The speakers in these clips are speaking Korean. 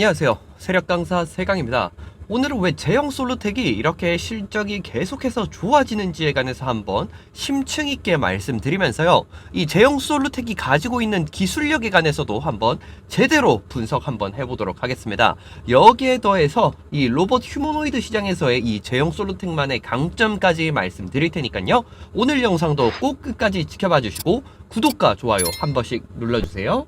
안녕하세요. 세력 강사 세강입니다. 오늘은 왜 제형 솔루텍이 이렇게 실적이 계속해서 좋아지는지에 관해서 한번 심층 있게 말씀드리면서요. 이 제형 솔루텍이 가지고 있는 기술력에 관해서도 한번 제대로 분석 한번 해보도록 하겠습니다. 여기에 더해서 이 로봇 휴머노이드 시장에서의 이 제형 솔루텍만의 강점까지 말씀드릴 테니까요. 오늘 영상도 꼭 끝까지 지켜봐 주시고 구독과 좋아요 한 번씩 눌러주세요.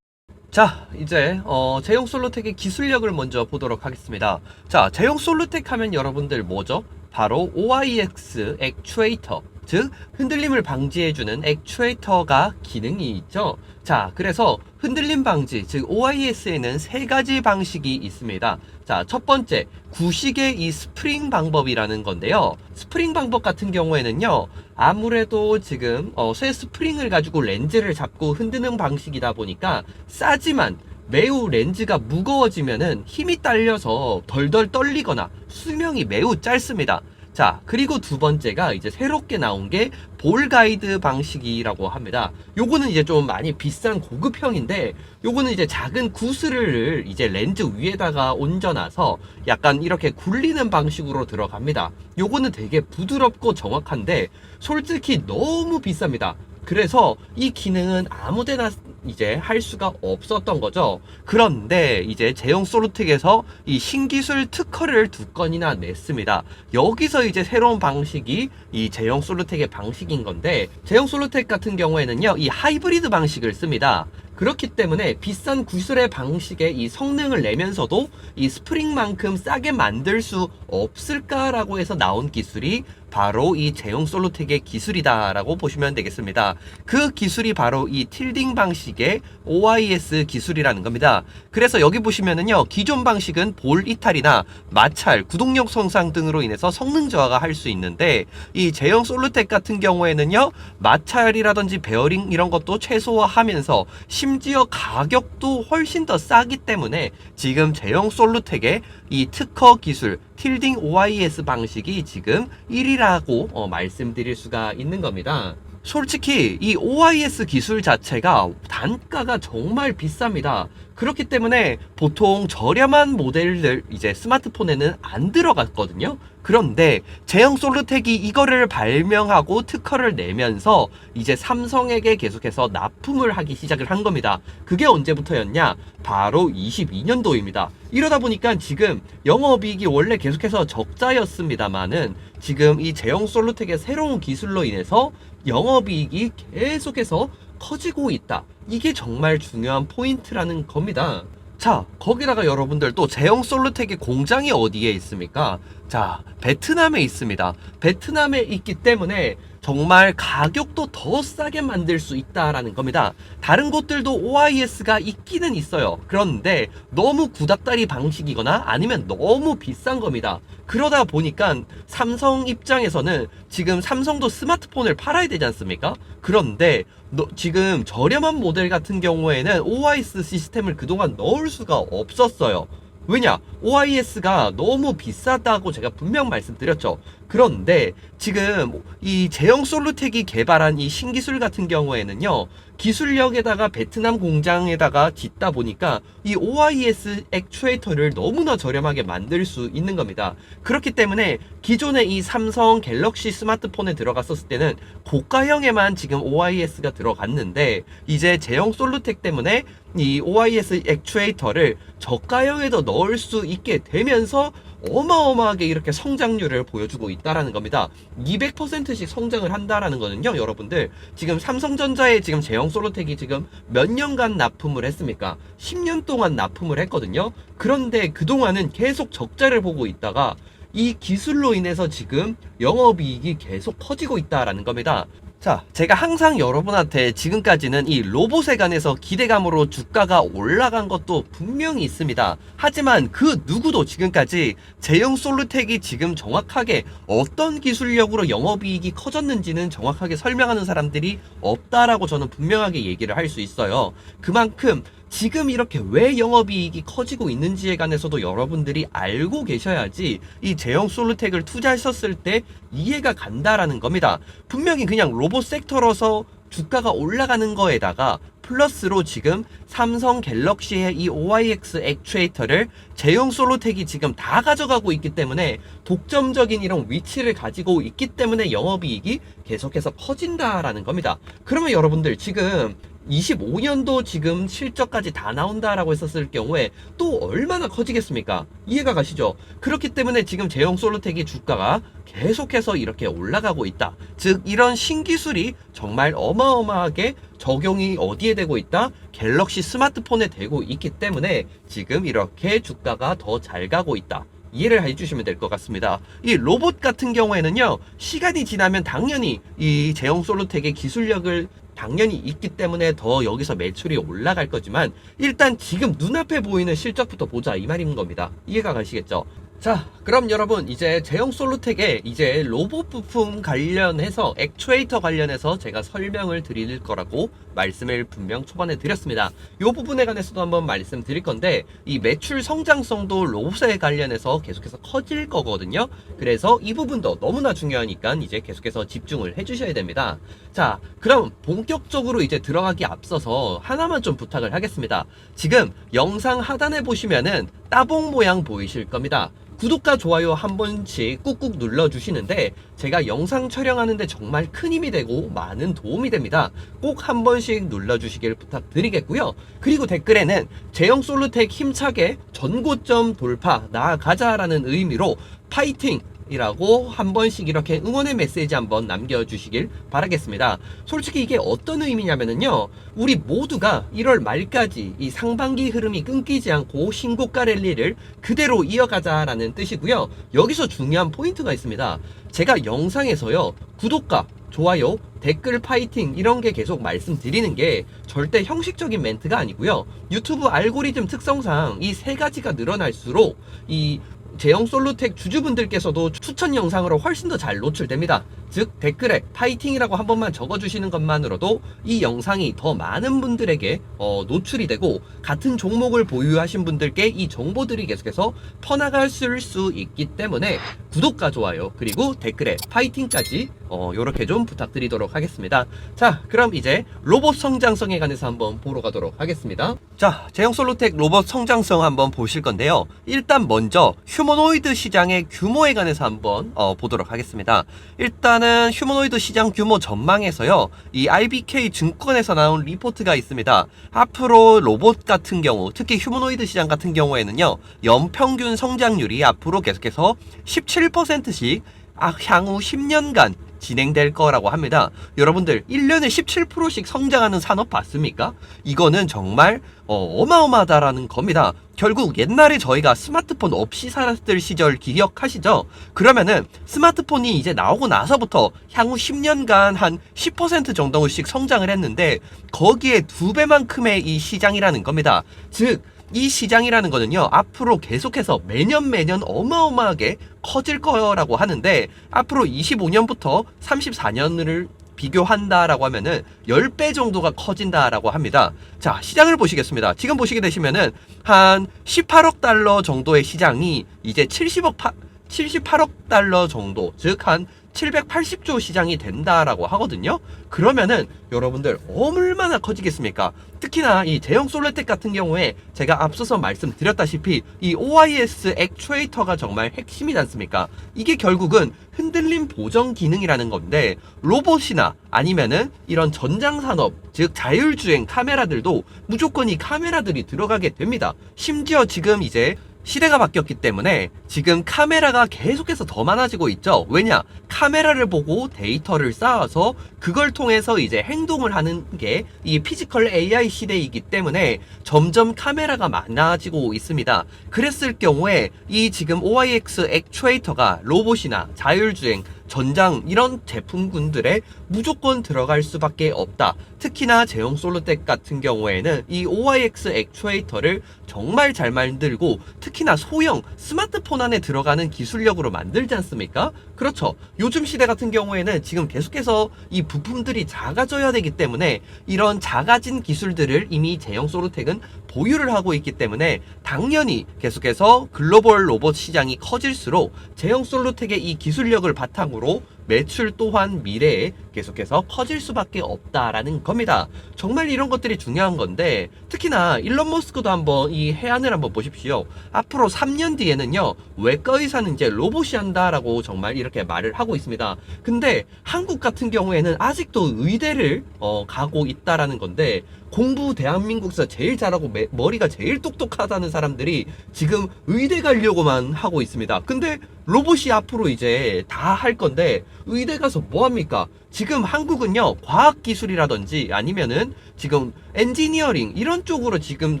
자, 이제 어, 제형 솔로텍의 기술력을 먼저 보도록 하겠습니다. 자, 제형 솔로텍 하면 여러분들 뭐죠? 바로 OIX 액추에이터, 즉 흔들림을 방지해주는 액추에이터가 기능이 있죠. 자, 그래서 흔들림 방지, 즉 OIS에는 세 가지 방식이 있습니다. 자, 첫 번째, 구식의 이 스프링 방법이라는 건데요. 스프링 방법 같은 경우에는요, 아무래도 지금 어, 쇠 스프링을 가지고 렌즈를 잡고 흔드는 방식이다 보니까 싸지만 매우 렌즈가 무거워지면은 힘이 딸려서 덜덜 떨리거나 수명이 매우 짧습니다. 자, 그리고 두 번째가 이제 새롭게 나온 게 볼 가이드 방식이라고 합니다. 요거는 이제 좀 많이 비싼 고급형인데 요거는 이제 작은 구슬을 이제 렌즈 위에다가 얹어놔서 약간 이렇게 굴리는 방식으로 들어갑니다. 요거는 되게 부드럽고 정확한데 솔직히 너무 비쌉니다. 그래서 이 기능은 아무데나 이제 할 수가 없었던 거죠. 그런데 이제 제형 솔루텍에서 이 신기술 특허를 두 건이나 냈습니다. 여기서 이제 새로운 방식이 이 제형 솔루텍의 방식인 건데 제형 솔루텍 같은 경우에는요 이 하이브리드 방식을 씁니다. 그렇기 때문에 비싼 구슬의 방식의 이 성능을 내면서도 이 스프링만큼 싸게 만들 수 없을까라고 해서 나온 기술이 바로 이 제형 솔루텍의 기술이다라고 보시면 되겠습니다. 그 기술이 바로 이 틸딩 방식의 OIS 기술이라는 겁니다. 그래서 여기 보시면은요, 기존 방식은 볼 이탈이나 마찰, 구동력 손상 등으로 인해서 성능 저하가 할 수 있는데 이 제형 솔루텍 같은 경우에는요, 마찰이라든지 베어링 이런 것도 최소화하면서 심지어 가격도 훨씬 더 싸기 때문에 지금 제형 솔루텍의 이 특허 기술 틸딩 OIS 방식이 지금 1위라고 어, 말씀드릴 수가 있는 겁니다. 솔직히 이 OIS 기술 자체가 단가가 정말 비쌉니다. 그렇기 때문에 보통 저렴한 모델들 이제 스마트폰에는 안 들어갔거든요. 그런데 제형 솔루텍이 이거를 발명하고 특허를 내면서 이제 삼성에게 계속해서 납품을 하기 시작을 한 겁니다. 그게 언제부터였냐? 바로 22년도입니다. 이러다 보니까 지금 영업이익이 원래 계속해서 적자였습니다만은 지금 이 제형 솔루텍의 새로운 기술로 인해서 영업이익이 계속해서 커지고 있다. 이게 정말 중요한 포인트라는 겁니다. 자, 거기다가 여러분들 또 제형 솔루텍의 공장이 어디에 있습니까? 자, 베트남에 있습니다. 베트남에 있기 때문에 정말 가격도 더 싸게 만들 수 있다라는 겁니다. 다른 곳들도 OIS가 있기는 있어요. 그런데 너무 구닥다리 방식이거나 아니면 너무 비싼 겁니다. 그러다 보니까 삼성 입장에서는 지금 삼성도 스마트폰을 팔아야 되지 않습니까? 그런데 너, 지금 저렴한 모델 같은 경우에는 OIS 시스템을 그동안 넣을 수가 없었어요. 왜냐? OIS가 너무 비싸다고 제가 분명 말씀드렸죠. 그런데 지금 이 제형 솔루텍이 개발한 이 신기술 같은 경우에는요. 기술력에다가 베트남 공장에다가 짓다 보니까 이 OIS 액추에이터를 너무나 저렴하게 만들 수 있는 겁니다. 그렇기 때문에 기존의 이 삼성 갤럭시 스마트폰에 들어갔었을 때는 고가형에만 지금 OIS가 들어갔는데 이제 제형 솔루텍 때문에 이 OIS 액추에이터를 저가형에도 넣을 수 있게 되면서 어마어마하게 이렇게 성장률을 보여주고 있다라는 겁니다. 200%씩 성장을 한다라는 거는요, 여러분들. 지금 삼성전자의 지금 제형 솔루텍이 지금 몇 년간 납품을 했습니까? 10년 동안 납품을 했거든요. 그런데 그동안은 계속 적자를 보고 있다가 이 기술로 인해서 지금 영업이익이 계속 커지고 있다라는 겁니다. 자, 제가 항상 여러분한테 지금까지는 이 로봇에 관해서 기대감으로 주가가 올라간 것도 분명히 있습니다. 하지만 그 누구도 지금까지 제형 솔루텍이 지금 정확하게 어떤 기술력으로 영업이익이 커졌는지는 정확하게 설명하는 사람들이 없다라고 저는 분명하게 얘기를 할 수 있어요. 그만큼 지금 이렇게 왜 영업이익이 커지고 있는지에 관해서도 여러분들이 알고 계셔야지 이 제형 솔루텍을 투자하셨을 때 이해가 간다라는 겁니다. 분명히 그냥 로봇 섹터로서 주가가 올라가는 거에다가 플러스로 지금 삼성 갤럭시의 이 OIX 액추에이터를 제형 솔로텍이 지금 다 가져가고 있기 때문에 독점적인 이런 위치를 가지고 있기 때문에 영업이익이 계속해서 커진다라는 겁니다. 그러면 여러분들 지금 25년도 지금 실적까지 다 나온다라고 했었을 경우에 또 얼마나 커지겠습니까? 이해가 가시죠? 그렇기 때문에 지금 제형 솔로텍이 주가가 계속해서 이렇게 올라가고 있다. 즉 이런 신기술이 정말 어마어마하게 적용이 어디에 되고 있다? 갤럭시 스마트폰에 되고 있기 때문에 지금 이렇게 주가가 더 잘 가고 있다. 이해를 해주시면 될 것 같습니다. 이 로봇 같은 경우에는요, 시간이 지나면 당연히 이 제형 솔로텍의 기술력을 당연히 있기 때문에 더 여기서 매출이 올라갈 거지만 일단 지금 눈앞에 보이는 실적부터 보자 이 말인 겁니다. 이해가 가시겠죠? 자, 그럼 여러분 이제 제형 솔루텍의 이제 로봇 부품 관련해서 액추에이터 관련해서 제가 설명을 드릴 거라고 말씀을 분명 초반에 드렸습니다. 이 부분에 관해서도 한번 말씀드릴 건데 이 매출 성장성도 로봇에 관련해서 계속해서 커질 거거든요. 그래서 이 부분도 너무나 중요하니까 이제 계속해서 집중을 해주셔야 됩니다. 자, 그럼 본격적으로 이제 들어가기 앞서서 하나만 좀 부탁을 하겠습니다. 지금 영상 하단에 보시면은 따봉 모양 보이실 겁니다. 구독과 좋아요 한 번씩 꾹꾹 눌러주시는데 제가 영상 촬영하는데 정말 큰 힘이 되고 많은 도움이 됩니다. 꼭 한 번씩 눌러주시길 부탁드리겠고요. 그리고 댓글에는 제형 솔루텍 힘차게 전고점 돌파 나아가자라는 의미로 파이팅! 이라고 한 번씩 이렇게 응원의 메시지 한번 남겨주시길 바라겠습니다. 솔직히 이게 어떤 의미냐면요. 우리 모두가 1월 말까지 이 상반기 흐름이 끊기지 않고 신고가 랠리를 그대로 이어가자라는 뜻이고요. 여기서 중요한 포인트가 있습니다. 제가 영상에서요. 구독과 좋아요, 댓글 파이팅 이런 게 계속 말씀드리는 게 절대 형식적인 멘트가 아니고요. 유튜브 알고리즘 특성상 이 세 가지가 늘어날수록 이 제형 솔루텍 주주분들께서도 추천 영상으로 훨씬 더 잘 노출됩니다. 즉 댓글에 파이팅이라고 한 번만 적어주시는 것만으로도 이 영상이 더 많은 분들에게 어, 노출이 되고 같은 종목을 보유하신 분들께 이 정보들이 계속해서 퍼나갈 수 있기 때문에 구독과 좋아요 그리고 댓글에 파이팅까지 어, 요렇게 좀 부탁드리도록 하겠습니다. 자 그럼 이제 로봇 성장성에 관해서 한번 보러 가도록 하겠습니다. 자 제형 솔루텍 로봇 성장성 한번 보실 건데요. 일단 먼저 휴 머노이드 시장의 규모에 관해서 한번 어, 보도록 하겠습니다. 일단은 휴머노이드 시장 규모 전망에서요. 이 IBK 증권에서 나온 리포트가 있습니다. 앞으로 로봇 같은 경우, 특히 휴머노이드 시장 같은 경우에는요. 연평균 성장률이 앞으로 계속해서 17%씩 아, 향후 10년간 진행될 거라고 합니다. 여러분들 1년에 17%씩 성장하는 산업 봤습니까? 이거는 정말 어, 마어마하다라는 겁니다. 결국 옛날에 저희가 스마트폰 없이 살았을 시절 기억하시죠? 그러면은 스마트폰이 이제 나오고 나서부터 향후 10년간 한 10% 정도씩 성장을 했는데 거기에 두 배만큼의 이 시장이라는 겁니다. 즉 이 시장이라는 거는요, 앞으로 계속해서 매년 매년 어마어마하게 커질 거라고 하는데, 앞으로 25년부터 34년을 비교한다라고 하면은 10배 정도가 커진다라고 합니다. 자, 시장을 보시겠습니다. 지금 보시게 되시면은 한 18억 달러 정도의 시장이 이제 70억 파, 78억 달러 정도, 즉 한 780조 시장이 된다라고 하거든요. 그러면은 여러분들 얼마나 커지겠습니까? 특히나 이 제형 솔레텍 같은 경우에 제가 앞서서 말씀드렸다시피 이 OIS 액추에이터가 정말 핵심이지 않습니까? 이게 결국은 흔들림 보정 기능이라는 건데 로봇이나 아니면은 이런 전장 산업 즉 자율주행 카메라들도 무조건 이 카메라들이 들어가게 됩니다. 심지어 지금 이제 시대가 바뀌었기 때문에 지금 카메라가 계속해서 더 많아지고 있죠. 왜냐? 카메라를 보고 데이터를 쌓아서 그걸 통해서 이제 행동을 하는 게 이 피지컬 AI 시대이기 때문에 점점 카메라가 많아지고 있습니다. 그랬을 경우에 이 지금 OIX 액추에이터가 로봇이나 자율주행 전장 이런 제품군들에 무조건 들어갈 수밖에 없다. 특히나 제형 솔로텍 같은 경우에는 이 OIX 액추에이터를 정말 잘 만들고 특히나 소형 스마트폰 안에 들어가는 기술력으로 만들지 않습니까? 그렇죠. 요즘 시대 같은 경우에는 지금 계속해서 이 부품들이 작아져야 되기 때문에 이런 작아진 기술들을 이미 제형 솔로텍은 보유를 하고 있기 때문에 당연히 계속해서 글로벌 로봇 시장이 커질수록 제형 솔로텍의 이 기술력을 바탕으로 매출 또한 미래에 계속해서 커질 수밖에 없다라는 겁니다. 정말 이런 것들이 중요한 건데 특히나 일론 머스크도 한번 이 해안을 한번 보십시오. 앞으로 3년 뒤에는요 외과 의사는 이제 로봇이 한다라고 정말 이렇게 말을 하고 있습니다. 근데 한국 같은 경우에는 아직도 의대를 어, 가고 있다라는 건데 공부 대한민국에서 제일 잘하고 매- 머리가 제일 똑똑하다는 사람들이 지금 의대 가려고만 하고 있습니다. 근데 로봇이 앞으로 이제 다 할 건데 의대 가서 뭐 합니까? 지금 한국은요 과학 기술이라든지 아니면은 지금 엔지니어링 이런 쪽으로 지금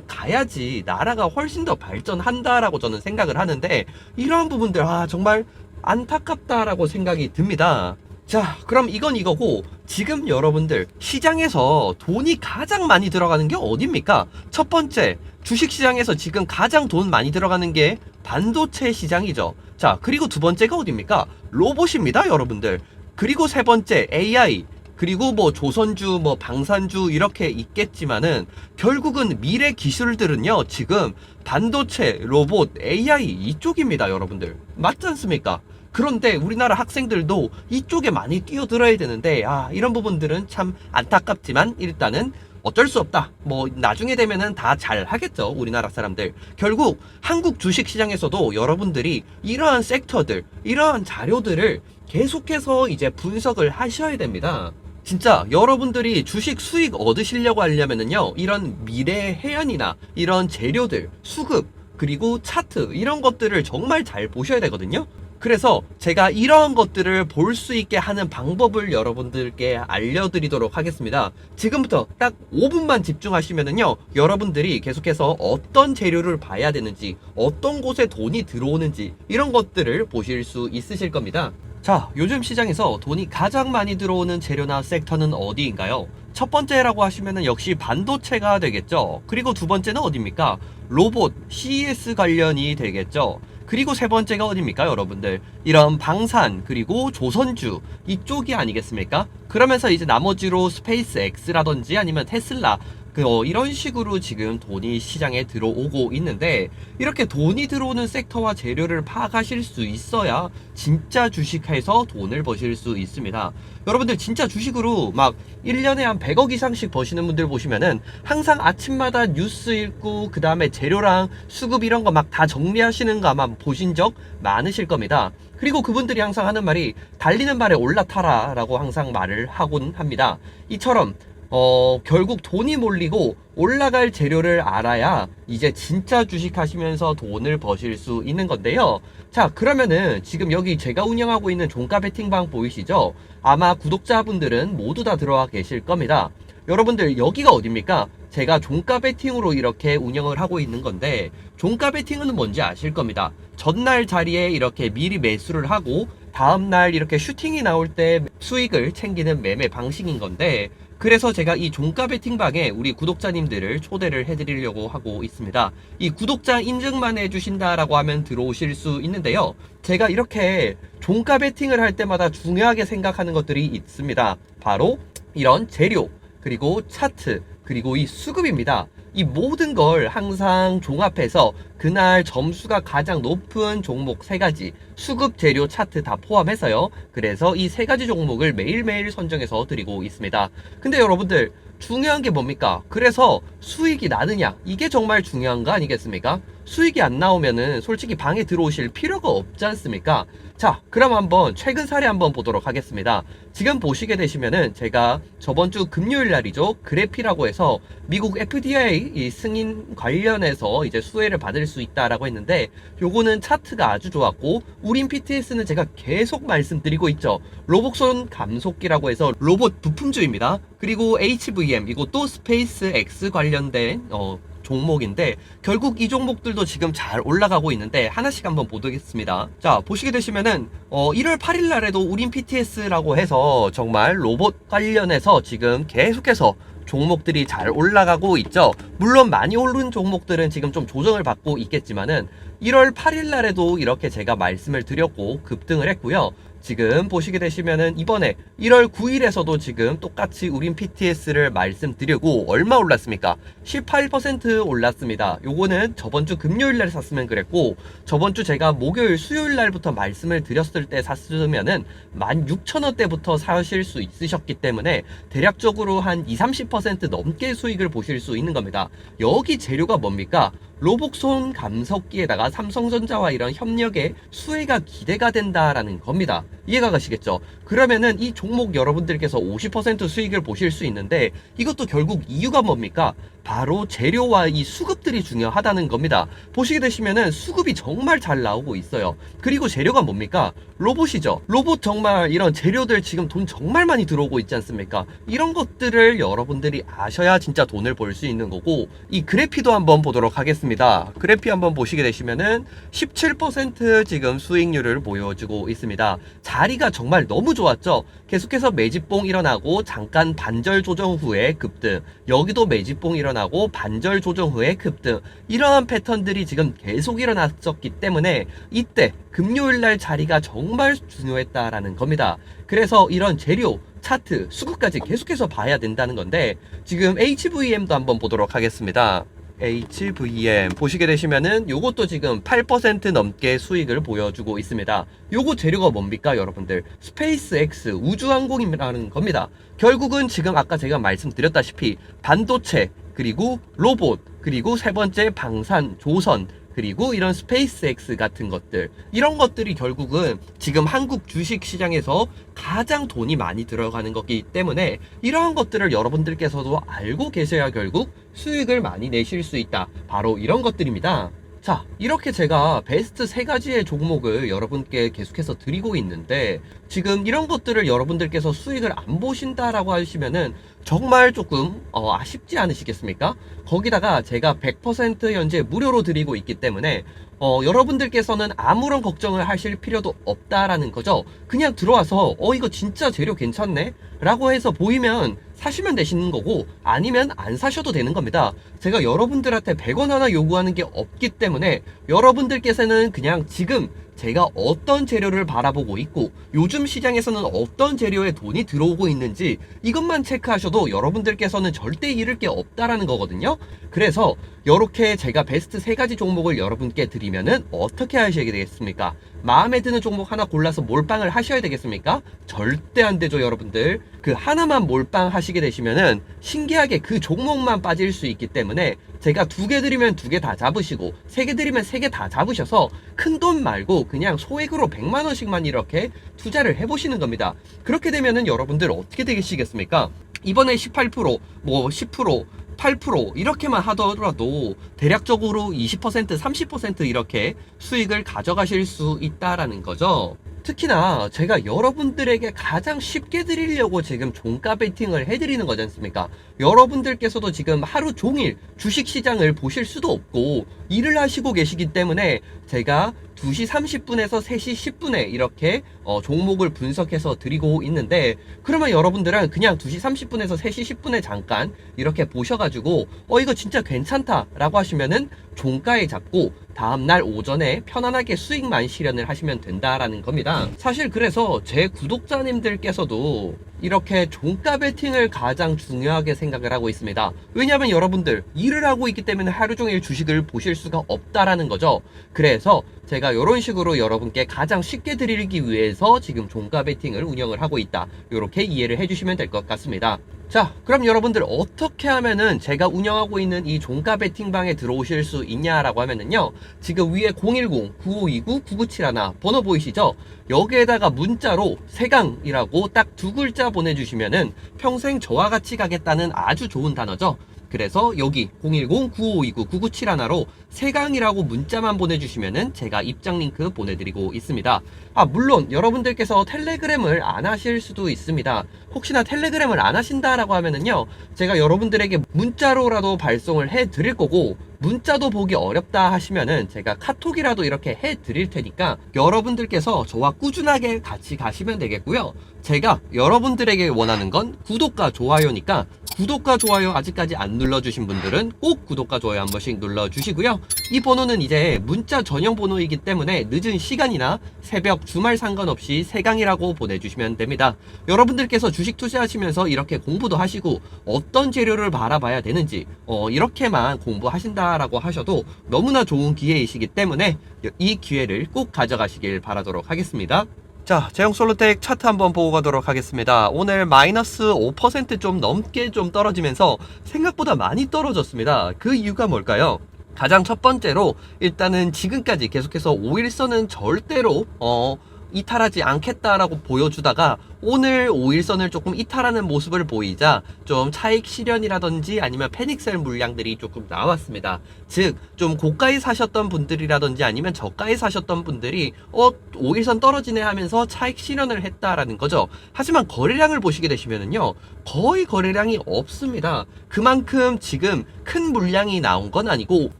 가야지 나라가 훨씬 더 발전한다라고 저는 생각을 하는데 이러한 부분들 아 정말 안타깝다라고 생각이 듭니다. 자, 그럼 이건 이거고 지금 여러분들 시장에서 돈이 가장 많이 들어가는 게 어딥니까? 첫 번째, 주식 시장에서 지금 가장 돈 많이 들어가는 게 반도체 시장이죠. 자, 그리고 두 번째가 어딥니까? 로봇입니다, 여러분들. 그리고 세 번째, AI. 그리고 뭐 조선주, 뭐 방산주 이렇게 있겠지만은 결국은 미래 기술들은요, 지금 반도체, 로봇, AI 이쪽입니다, 여러분들. 맞지 않습니까? 그런데 우리나라 학생들도 이쪽에 많이 뛰어들어야 되는데, 아, 이런 부분들은 참 안타깝지만 일단은 어쩔 수 없다. 뭐, 나중에 되면은 다 잘 하겠죠. 우리나라 사람들. 결국 한국 주식 시장에서도 여러분들이 이러한 섹터들, 이러한 자료들을 계속해서 이제 분석을 하셔야 됩니다. 진짜 여러분들이 주식 수익 얻으시려고 하려면은요, 이런 미래 해안이나 이런 재료들, 수급, 그리고 차트, 이런 것들을 정말 잘 보셔야 되거든요. 그래서 제가 이러한 것들을 볼 수 있게 하는 방법을 여러분들께 알려드리도록 하겠습니다. 지금부터 딱 5분만 집중하시면은요, 여러분들이 계속해서 어떤 재료를 봐야 되는지, 어떤 곳에 돈이 들어오는지, 이런 것들을 보실 수 있으실 겁니다. 자, 요즘 시장에서 돈이 가장 많이 들어오는 재료나 섹터는 어디인가요? 첫 번째라고 하시면은 역시 반도체가 되겠죠. 그리고 두 번째는 어디입니까? 로봇, CES 관련이 되겠죠. 그리고 세 번째가 어딥니까, 여러분들? 이런 방산, 그리고 조선주, 이쪽이 아니겠습니까? 그러면서 이제 나머지로 스페이스 X라든지 아니면 테슬라, 그, 어, 이런 식으로 지금 돈이 시장에 들어오고 있는데, 이렇게 돈이 들어오는 섹터와 재료를 파악하실 수 있어야 진짜 주식해서 돈을 버실 수 있습니다. 여러분들 진짜 주식으로 막 1년에 한 100억 이상씩 버시는 분들 보시면은 항상 아침마다 뉴스 읽고 그 다음에 재료랑 수급 이런 거 막 다 정리하시는 거 아마 보신 적 많으실 겁니다. 그리고 그분들이 항상 하는 말이 달리는 발에 올라타라 라고 항상 말을 하곤 합니다. 이처럼 어, 결국 돈이 몰리고 올라갈 재료를 알아야 이제 진짜 주식 하시면서 돈을 버실 수 있는 건데요. 자, 그러면은 지금 여기 제가 운영하고 있는 종가 베팅방 보이시죠? 아마 구독자분들은 모두 다 들어와 계실 겁니다. 여러분들 여기가 어딥니까? 제가 종가 베팅으로 이렇게 운영을 하고 있는 건데 종가 베팅은 뭔지 아실 겁니다. 전날 자리에 이렇게 미리 매수를 하고 다음날 이렇게 슈팅이 나올 때 수익을 챙기는 매매 방식인 건데 그래서 제가 이 종가 베팅방에 우리 구독자님들을 초대를 해드리려고 하고 있습니다. 이 구독자 인증만 해주신다라고 하면 들어오실 수 있는데요. 제가 이렇게 종가 베팅을 할 때마다 중요하게 생각하는 것들이 있습니다. 바로 이런 재료, 그리고 차트, 그리고 이 수급입니다. 이 모든 걸 항상 종합해서 그날 점수가 가장 높은 종목 세 가지, 수급, 재료, 차트 다 포함해서요. 그래서 이 세 가지 종목을 매일매일 선정해서 드리고 있습니다. 근데 여러분들, 중요한 게 뭡니까? 그래서 수익이 나느냐? 이게 정말 중요한 거 아니겠습니까? 수익이 안 나오면은 솔직히 방에 들어오실 필요가 없지 않습니까? 자, 그럼 한번 최근 사례 한번 보도록 하겠습니다. 지금 보시게 되시면은 제가 저번 주 금요일 날이죠. 그래피라고 해서 미국 FDA 이 승인 관련해서 이제 수혜를 받을 수 있다라고 했는데 요거는 차트가 아주 좋았고 우린 PTS는 제가 계속 말씀드리고 있죠. 로복손 감속기라고 해서 로봇 부품주입니다. 그리고 HVM 이것도 스페이스 X 관련된 어 종목인데 결국 이 종목들도 지금 잘 올라가고 있는데 하나씩 한번 보겠습니다. 자 보시게 되시면은 어 1월 8일 날에도 우린 PTS라고 해서 정말 로봇 관련해서 지금 계속해서 종목들이 잘 올라가고 있죠. 물론 많이 오른 종목들은 지금 좀 조정을 받고 있겠지만은 1월 8일 날에도 이렇게 제가 말씀을 드렸고 급등을 했고요. 지금 보시게 되시면은 이번에 1월 9일에서도 지금 똑같이 우린 PTS를 말씀드리고 얼마 올랐습니까? 18% 올랐습니다. 요거는 저번 주 금요일 날 샀으면 그랬고 저번 주 제가 목요일 수요일 날부터 말씀을 드렸을 때 샀으면은 16,000원대부터 사실 수 있으셨기 때문에 대략적으로 한 2, 30% 넘게 수익을 보실 수 있는 겁니다. 여기 재료가 뭡니까? 로복손 감석기에다가 삼성전자와 이런 협력에 수혜가 기대가 된다라는 겁니다. 이해가 가시겠죠? 그러면은 이 종목 여러분들께서 50% 수익을 보실 수 있는데 이것도 결국 이유가 뭡니까? 바로 재료와 이 수급들이 중요하다는 겁니다. 보시게 되시면은 수급이 정말 잘 나오고 있어요. 그리고 재료가 뭡니까? 로봇이죠. 로봇 정말 이런 재료들 지금 돈 정말 많이 들어오고 있지 않습니까? 이런 것들을 여러분들이 아셔야 진짜 돈을 벌 수 있는 거고 이 그래피도 한번 보도록 하겠 습니다. 그래피 한번 보시게 되시면은 17% 지금 수익률을 보여주고 있습니다. 자리가 정말 너무 좋았죠. 계속해서 매집봉 일어나고 잠깐 반절 조정 후에 급등. 여기도 매집봉 일어나고 반절 조정 후에 급등. 이러한 패턴들이 지금 계속 일어났었기 때문에 이때 금요일 날 자리가 정말 중요했다라는 겁니다. 그래서 이런 재료 차트, 수급까지 계속해서 봐야 된다는 건데 지금 HVM도 한번 보도록 하겠습니다. HVM 보시게 되시면은 요것도 지금 8% 넘게 수익을 보여주고 있습니다. 요거 재료가 뭡니까 여러분들? 스페이스X 우주항공이라는 겁니다. 결국은 지금 아까 제가 말씀드렸다시피 반도체 그리고 로봇 그리고 세 번째 방산 조선 그리고 이런 스페이스X 같은 것들 이런 것들이 결국은 지금 한국 주식 시장에서 가장 돈이 많이 들어가는 거기 때문에 이러한 것들을 여러분들께서도 알고 계셔야 결국 수익을 많이 내실 수 있다. 바로 이런 것들입니다. 자 이렇게 제가 베스트 세 가지의 종목을 여러분께 계속해서 드리고 있는데 지금 이런 것들을 여러분들께서 수익을 안 보신다라고 하시면은 정말 조금 어, 아쉽지 않으시겠습니까? 거기다가 제가 100% 현재 무료로 드리고 있기 때문에 어, 여러분들께서는 아무런 걱정을 하실 필요도 없다라는 거죠. 그냥 들어와서 어 이거 진짜 재료 괜찮네 라고 해서 보이면 사시면 되시는 거고 아니면 안 사셔도 되는 겁니다. 제가 여러분들한테 100원 하나 요구하는 게 없기 때문에 여러분들께서는 그냥 지금 제가 어떤 재료를 바라보고 있고 요즘 시장에서는 어떤 재료에 돈이 들어오고 있는지 이것만 체크하셔도 여러분들께서는 절대 잃을 게 없다라는 거거든요. 그래서 이렇게 제가 베스트 세 가지 종목을 여러분께 드리면은 어떻게 하셔야 되겠습니까? 마음에 드는 종목 하나 골라서 몰빵을 하셔야 되겠습니까? 절대 안 되죠, 여러분들. 그 하나만 몰빵 하시게 되시면은 신기하게 그 종목만 빠질 수 있기 때문에 제가 두 개 드리면 두 개 다 잡으시고 세 개 드리면 세 개 다 잡으셔서 큰 돈 말고 그냥 소액으로 100만 원씩만 이렇게 투자를 해 보시는 겁니다. 그렇게 되면은 여러분들 어떻게 되시겠습니까? 이번에 18%, 뭐 10%, 8% 이렇게만 하더라도 대략적으로 20% 30% 이렇게 수익을 가져가실 수 있다라는 거죠. 특히나 제가 여러분들에게 가장 쉽게 드리려고 지금 종가 베팅을 해드리는 거지 않습니까? 여러분들께서도 지금 하루 종일 주식 시장을 보실 수도 없고 일을 하시고 계시기 때문에 제가 2시 30분에서 3시 10분에 이렇게 어, 종목을 분석해서 드리고 있는데 그러면 여러분들은 그냥 2시 30분에서 3시 10분에 잠깐 이렇게 보셔가지고 어 이거 진짜 괜찮다 라고 하시면은 종가에 잡고 다음날 오전에 편안하게 수익만 실현을 하시면 된다라는 겁니다. 사실 그래서 제 구독자님들께서도 이렇게 종가 베팅을 가장 중요하게 생각을 하고 있습니다. 왜냐하면 여러분들 일을 하고 있기 때문에 하루 종일 주식을 보실 수가 없다라는 거죠. 그래서 제가 이런 식으로 여러분께 가장 쉽게 드리기 위해서 지금 종가 베팅을 운영을 하고 있다. 이렇게 이해를 해주시면 될 것 같습니다. 자, 그럼 여러분들 어떻게 하면은 제가 운영하고 있는 이 종가 베팅방에 들어오실 수 있냐라고 하면은요. 지금 위에 010-9529-9971 번호 보이시죠? 여기에다가 문자로 세강이라고 딱 두 글자 보내주시면은 평생 저와 같이 가겠다는 아주 좋은 단어죠. 그래서 여기 010-9529-9971로 세강이라고 문자만 보내주시면은 제가 입장 링크 보내드리고 있습니다. 아, 물론 여러분들께서 텔레그램을 안 하실 수도 있습니다. 혹시나 텔레그램을 안 하신다라고 하면은요, 제가 여러분들에게 문자로라도 발송을 해 드릴 거고, 문자도 보기 어렵다 하시면은 제가 카톡이라도 이렇게 해 드릴 테니까 여러분들께서 저와 꾸준하게 같이 가시면 되겠고요. 제가 여러분들에게 원하는 건 구독과 좋아요니까 구독과 좋아요 아직까지 안 눌러주신 분들은 꼭 구독과 좋아요 한 번씩 눌러주시고요. 이 번호는 이제 문자 전용 번호이기 때문에 늦은 시간이나 새벽 주말 상관없이 세강이라고 보내주시면 됩니다. 여러분들께서 주식 투자하시면서 이렇게 공부도 하시고 어떤 재료를 바라봐야 되는지 어, 이렇게만 공부하신다라고 하셔도 너무나 좋은 기회이시기 때문에 이 기회를 꼭 가져가시길 바라도록 하겠습니다. 자, 제형 솔로텍 차트 한번 보고 가도록 하겠습니다. 오늘 마이너스 5%좀 넘게 좀 떨어지면서 생각보다 많이 떨어졌습니다. 그 이유가 뭘까요? 가장 첫 번째로 일단은 지금까지 계속해서 5일선은 절대로 어 이탈하지 않겠다라고 보여주다가 오늘 5일선을 조금 이탈하는 모습을 보이자 좀 차익 실현이라든지 아니면 패닉셀 물량들이 조금 나왔습니다. 즉, 좀 고가에 사셨던 분들이라든지 아니면 저가에 사셨던 분들이 어, 5일선 떨어지네 하면서 차익 실현을 했다라는 거죠. 하지만 거래량을 보시게 되시면은요, 거의 거래량이 없습니다. 그만큼 지금 큰 물량이 나온 건 아니고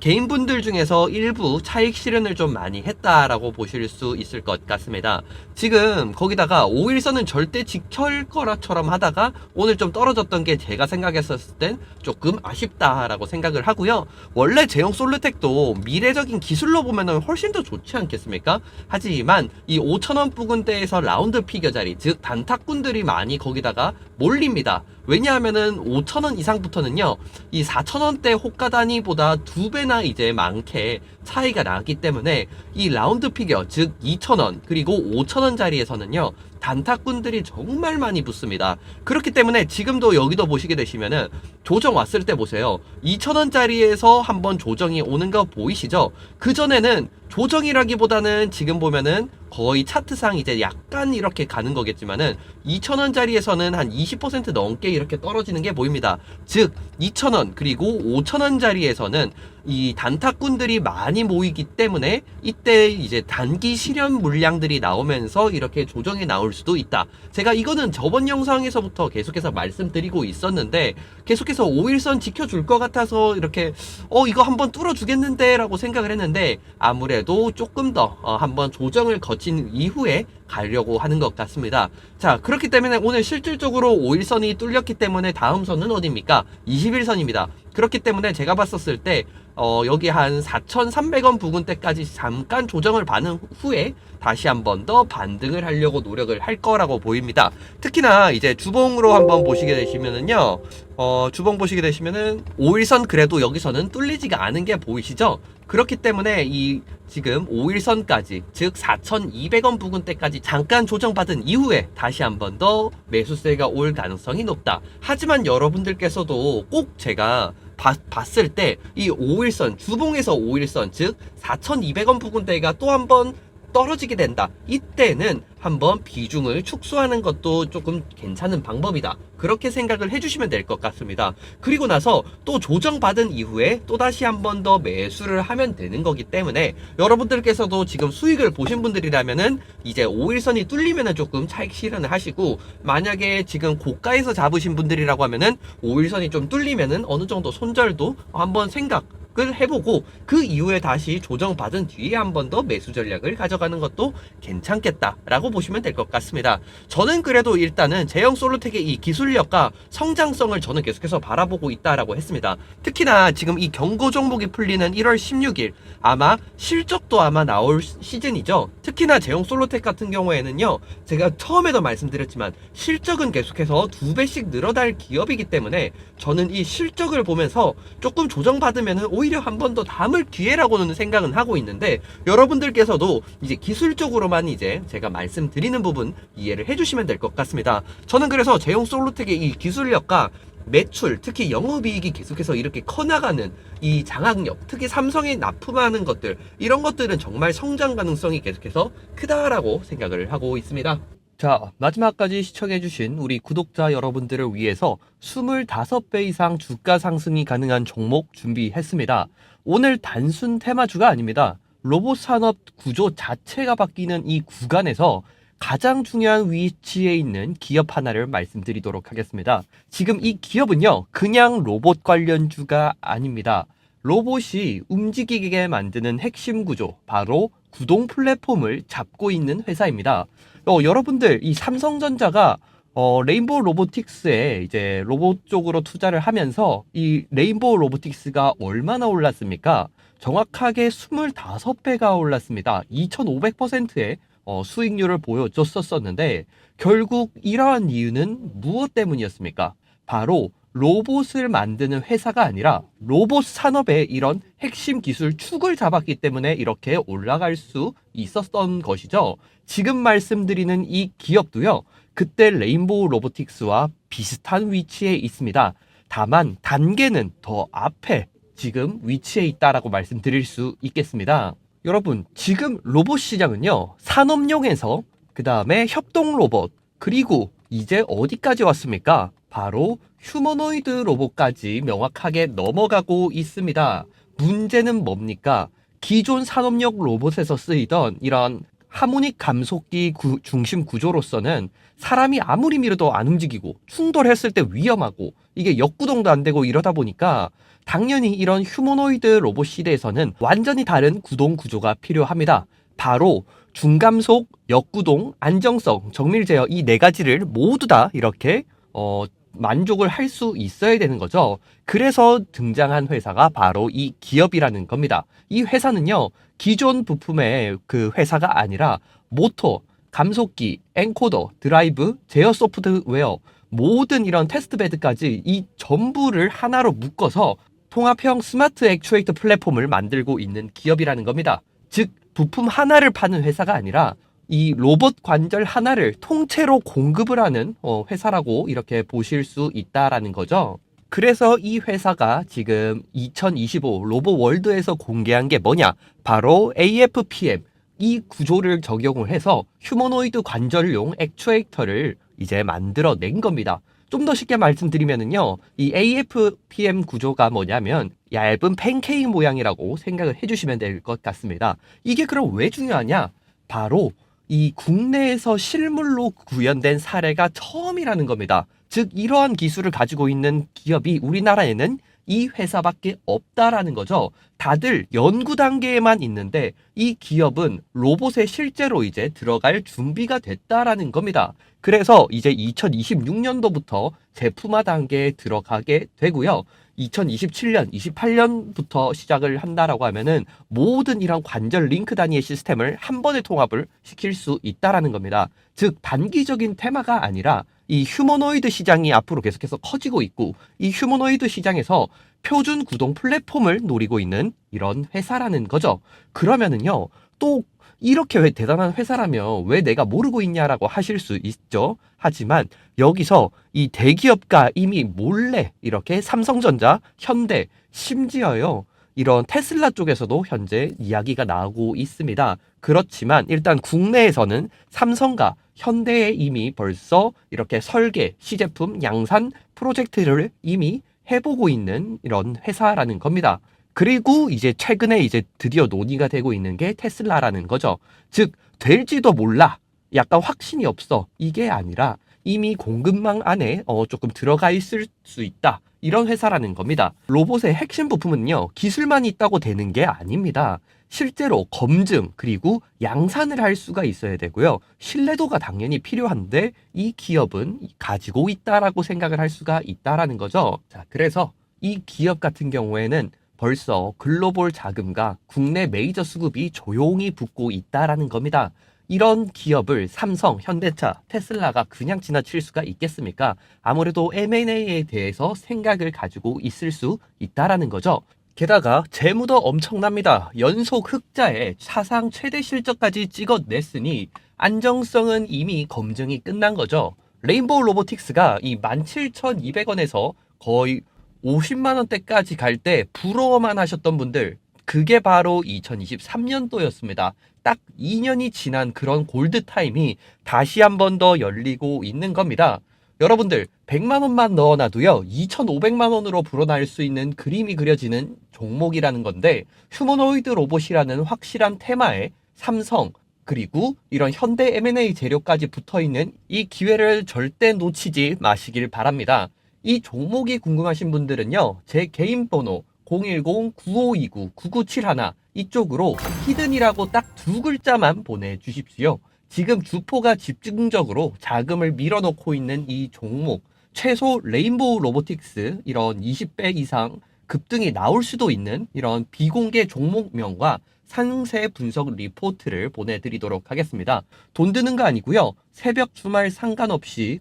개인분들 중에서 일부 차익 실현을 좀 많이 했다라고 보실 수 있을 것 같습니다. 지금 거기다가 5일선은 절대 지킬 거라처럼 하다가 오늘 좀 떨어졌던 게 제가 생각했었을 땐 조금 아쉽다라고 생각을 하고요. 원래 제형 솔루텍도 미래적인 기술로 보면은 훨씬 더 좋지 않겠습니까? 하지만 이 5천원 부근대에서 라운드 피겨 자리, 즉 단타꾼들이 많이 거기다가 몰립니다. 왜냐하면은 5천원 이상부터는요, 이 4천원대 호가 단위보다 두 배나 이제 많게 차이가 나기 때문에 이 라운드 피겨, 즉 2천원, 그리고 5천원 자리에서는요, 단타꾼들이 정말 많이 붙습니다. 그렇기 때문에 지금도 여기도 보시게 되시면은 조정 왔을 때 보세요. 2천원짜리에서 한번 조정이 오는 거 보이시죠? 그전에는 조정이라기보다는 지금 보면은 거의 차트상 이제 약간 이렇게 가는 거겠지만은 2,000원짜리에서는 한 20% 넘게 이렇게 떨어지는 게 보입니다. 즉 2,000원 그리고 5,000원짜리에서는 이 단타꾼들이 많이 모이기 때문에 이때 이제 단기 실현 물량들이 나오면서 이렇게 조정이 나올 수도 있다. 제가 이거는 저번 영상에서부터 계속해서 말씀드리고 있었는데 계속해서 5일선 지켜줄 것 같아서 이렇게 어 이거 한번 뚫어주겠는데 라고 생각을 했는데 아무래도 조금 더 어, 한번 조정을 거친 이후에 가려고 하는 것 같습니다. 자, 그렇기 때문에 오늘 실질적으로 5일선이 뚫렸기 때문에 다음 선은 어디입니까? 21선입니다. 그렇기 때문에 제가 봤었을 때, 어, 여기 한 4,300원 부근대까지 잠깐 조정을 받은 후에 다시 한 번 더 반등을 하려고 노력을 할 거라고 보입니다. 특히나 이제 주봉으로 한번 보시게 되시면은요, 어, 주봉 보시게 되시면은 5일선 그래도 여기서는 뚫리지가 않은 게 보이시죠? 그렇기 때문에 이 지금 5일선까지 즉 4,200원 부근대까지 잠깐 조정받은 이후에 다시 한 번 더 매수세가 올 가능성이 높다. 하지만 여러분들께서도 꼭 제가 봤, 봤을 때 이 5일선 주봉에서 5일선 즉 4,200원 부근대가 또 한번 떨어지게 된다. 이때는 한번 비중을 축소하는 것도 조금 괜찮은 방법이다. 그렇게 생각을 해주시면 될 것 같습니다. 그리고 나서 또 조정받은 이후에 또 다시 한 번 더 매수를 하면 되는 거기 때문에 여러분들께서도 지금 수익을 보신 분들이라면은 이제 5일선이 뚫리면은 조금 차익 실현을 하시고 만약에 지금 고가에서 잡으신 분들이라고 하면은 5일선이 좀 뚫리면은 어느 정도 손절도 한번 생각 을 해보고 그 이후에 다시 조정받은 뒤에 한 번 더 매수 전략을 가져가는 것도 괜찮겠다라고 보시면 될 것 같습니다. 저는 그래도 일단은 제형 솔로텍의 이 기술력과 성장성을 저는 계속해서 바라보고 있다라고 했습니다. 특히나 지금 이 경고 종목이 풀리는 1월 16일 아마 실적도 아마 나올 시즌이죠. 특히나 제형 솔로텍 같은 경우에는요. 제가 처음에도 말씀드렸지만 실적은 계속해서 두 배씩 늘어날 기업이기 때문에 저는 이 실적을 보면서 조금 조정받으면은 오히려 한 번 더 담을 기회라고는 생각은 하고 있는데 여러분들께서도 이제 기술적으로만 이제 제가 말씀드리는 부분 이해를 해주시면 될 것 같습니다. 저는 그래서 제용 솔루텍의 이 기술력과 매출, 특히 영업이익이 계속해서 이렇게 커나가는 이 장악력, 특히 삼성에 납품하는 것들, 이런 것들은 정말 성장 가능성이 계속해서 크다라고 생각을 하고 있습니다. 자, 마지막까지 시청해주신 우리 구독자 여러분들을 위해서 25배 이상 주가 상승이 가능한 종목 준비했습니다. 오늘 단순 테마주가 아닙니다. 로봇 산업 구조 자체가 바뀌는 이 구간에서 가장 중요한 위치에 있는 기업 하나를 말씀드리도록 하겠습니다. 지금 이 기업은요, 그냥 로봇 관련주가 아닙니다. 로봇이 움직이게 만드는 핵심 구조, 바로 구동 플랫폼을 잡고 있는 회사입니다. 어, 여러분들, 이 삼성전자가 어, 레인보우 로보틱스에 이제 로봇 쪽으로 투자를 하면서 이 레인보우 로보틱스가 얼마나 올랐습니까? 정확하게 25배가 올랐습니다. 2500%의 어, 수익률을 보여줬었었는데 결국 이러한 이유는 무엇 때문이었습니까? 바로 로봇을 만드는 회사가 아니라 로봇 산업의 이런 핵심 기술 축을 잡았기 때문에 이렇게 올라갈 수 있었던 것이죠. 지금 말씀드리는 이 기업도요. 그때 레인보우 로보틱스와 비슷한 위치에 있습니다. 다만 단계는 더 앞에 지금 위치해 있다라고 말씀드릴 수 있겠습니다. 여러분, 지금 로봇 시장은요. 산업용에서 그 다음에 협동 로봇 그리고 이제 어디까지 왔습니까? 바로 휴머노이드 로봇까지 명확하게 넘어가고 있습니다. 문제는 뭡니까? 기존 산업용 로봇에서 쓰이던 이런 하모닉 감속기 구- 중심 구조로서는 사람이 아무리 밀어도 안 움직이고 충돌했을 때 위험하고 이게 역구동도 안 되고 이러다 보니까 당연히 이런 휴머노이드 로봇 시대에서는 완전히 다른 구동 구조가 필요합니다. 바로 중감속, 역구동, 안정성, 정밀 제어 이 네 가지를 모두 다 이렇게 어, 만족을 할 수 있어야 되는 거죠. 그래서 등장한 회사가 바로 이 기업이라는 겁니다. 이 회사는요, 기존 부품의 그 회사가 아니라 모터, 감속기, 엔코더, 드라이브, 제어 소프트웨어, 모든 이런 테스트 베드까지 이 전부를 하나로 묶어서 통합형 스마트 액추에이터 플랫폼을 만들고 있는 기업이라는 겁니다. 즉, 부품 하나를 파는 회사가 아니라 이 로봇 관절 하나를 통째로 공급을 하는 어, 회사라고 이렇게 보실 수 있다라는 거죠. 그래서 이 회사가 지금 2025 로봇 월드에서 공개한 게 뭐냐? 바로 AFPM 이 구조를 적용을 해서 휴머노이드 관절용 액추에이터를 이제 만들어낸 겁니다. 좀 더 쉽게 말씀드리면은요, 이 AFPM 구조가 뭐냐면 얇은 팬케이크 모양이라고 생각을 해주시면 될 것 같습니다. 이게 그럼 왜 중요하냐? 바로 이 국내에서 실물로 구현된 사례가 처음이라는 겁니다. 즉 이러한 기술을 가지고 있는 기업이 우리나라에는 이 회사밖에 없다라는 거죠. 다들 연구 단계에만 있는데 이 기업은 로봇에 실제로 이제 들어갈 준비가 됐다라는 겁니다. 그래서 이제 2026년도부터 제품화 단계에 들어가게 되고요. 2027년, 28년부터 시작을 한다라고 하면은 모든 이런 관절 링크 단위의 시스템을 한 번에 통합을 시킬 수 있다라는 겁니다. 즉 단기적인 테마가 아니라 이 휴머노이드 시장이 앞으로 계속해서 커지고 있고 이 휴머노이드 시장에서 표준 구동 플랫폼을 노리고 있는 이런 회사라는 거죠. 그러면은요. 또 이렇게 왜 대단한 회사라면 왜 내가 모르고 있냐라고 하실 수 있죠. 하지만 여기서 이 대기업가 이미 몰래 이렇게 삼성전자, 현대, 심지어요. 이런 테슬라 쪽에서도 현재 이야기가 나오고 있습니다. 그렇지만 일단 국내에서는 삼성과 현대에 이미 벌써 이렇게 설계, 시제품, 양산 프로젝트를 이미 해보고 있는 이런 회사라는 겁니다. 그리고 이제 최근에 이제 드디어 논의가 되고 있는 게 테슬라라는 거죠. 즉, 될지도 몰라. 약간 확신이 없어. 이게 아니라 이미 공급망 안에 어, 조금 들어가 있을 수 있다. 이런 회사라는 겁니다. 로봇의 핵심 부품은요, 기술만 있다고 되는 게 아닙니다. 실제로 검증, 그리고 양산을 할 수가 있어야 되고요. 신뢰도가 당연히 필요한데, 이 기업은 가지고 있다라고 생각을 할 수가 있다라는 거죠. 자, 그래서 이 기업 같은 경우에는 벌써 글로벌 자금과 국내 메이저 수급이 조용히 붙고 있다라는 겁니다. 이런 기업을 삼성, 현대차, 테슬라가 그냥 지나칠 수가 있겠습니까? 아무래도 M&A에 대해서 생각을 가지고 있을 수 있다라는 거죠. 게다가 재무도 엄청납니다. 연속 흑자에 사상 최대 실적까지 찍어냈으니 안정성은 이미 검증이 끝난 거죠. 레인보우 로보틱스가 이 17,200원에서 거의 50만 원대까지 갈 때 부러워만 하셨던 분들 그게 바로 2023년도였습니다. 딱 2년이 지난 그런 골드 타임이 다시 한 번 더 열리고 있는 겁니다. 여러분들 100만 원만 넣어놔도요 2,500만 원으로 불어날 수 있는 그림이 그려지는 종목이라는 건데 휴머노이드 로봇이라는 확실한 테마에 삼성 그리고 이런 현대 M&A 재료까지 붙어 있는 이 기회를 절대 놓치지 마시길 바랍니다. 이 종목이 궁금하신 분들은요 제 개인 번호 010-9529-9971 이쪽으로 히든이라고 딱 두 글자만 보내주십시오. 지금 주포가 집중적으로 자금을 밀어넣고 있는 이 종목 최소 레인보우 로보틱스 이런 20배 이상 급등이 나올 수도 있는 이런 비공개 종목명과 상세 분석 리포트를 보내드리도록 하겠습니다. 돈 드는 거 아니고요. 새벽 주말 상관없이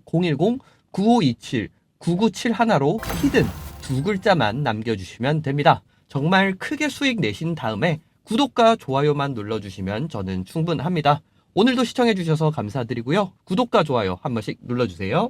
010-9527-9971로 히든 두 글자만 남겨주시면 됩니다. 정말 크게 수익 내신 다음에 구독과 좋아요만 눌러주시면 저는 충분합니다. 오늘도 시청해주셔서 감사드리고요. 구독과 좋아요 한 번씩 눌러주세요.